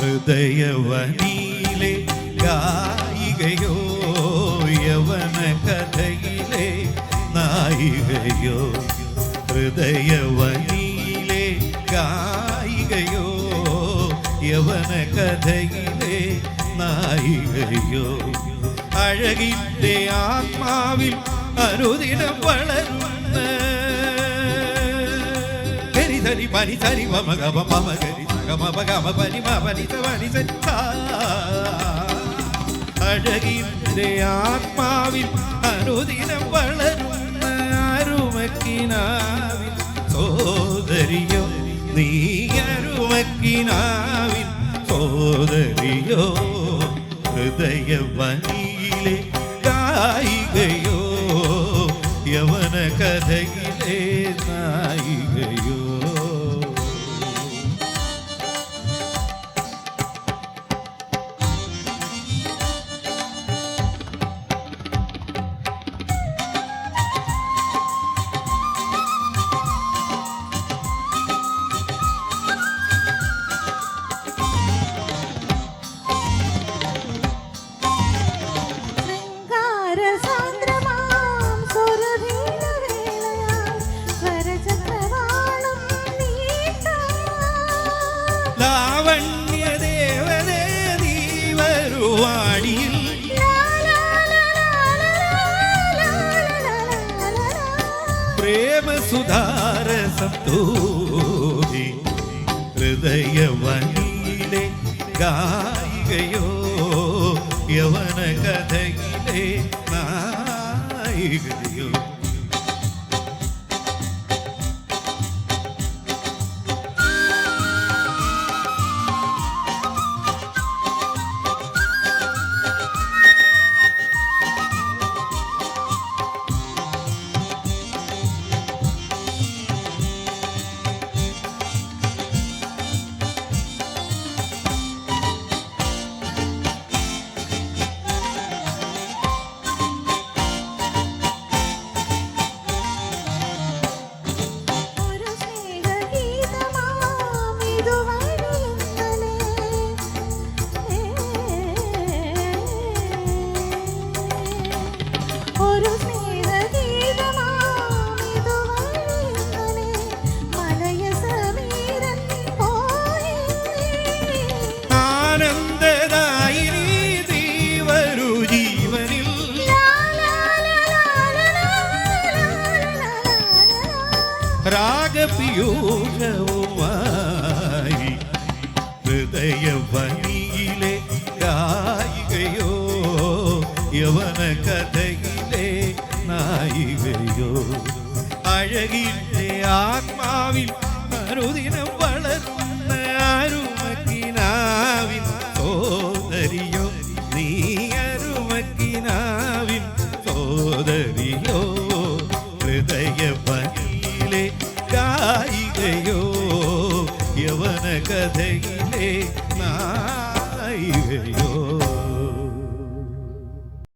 ഹൃദയവനിയിലെ ഗായികയോ യവന കഥയിലെ നായികയോ ഹൃദയവനിയിലെ ഗായികയോ യവന കഥയിലെ നായികയോ അഴകിന്റെ ആത്മാവിൽ അനുദിനം വളരുന്ന കരിതരി ധരി പനി മമ മമ ഗരി గమ గమ పని మనిత మనిత ആത്മാവിൽ അനുദിനം വളരുന്ന അരുമക്കിനാവിൽ സോദരിയോ നീ അരുമക്കിനാവിൽ സോദരിയോ ഹൃദയവനിയിലെ കായികയോ യവന കഥയിലെ നായികയോ. തിരുവാടിയിൽ പ്രേമസുധാരസം തൂതി ഹൃദയവനിയിലെ ഗായികയോ യവന കഥയിലെ നായികയോ. രാഗപിയൂഷവുമായി ഹൃദയവനിയിലെ ഗായികയോ യവന കഥയിലെ നായികയോ. അഴകിന്റെ ആത്മാവിൽ അനുദിനം വളർന്ന അരുമക്കിനാവിൻ കഥയിലെ നായികയോ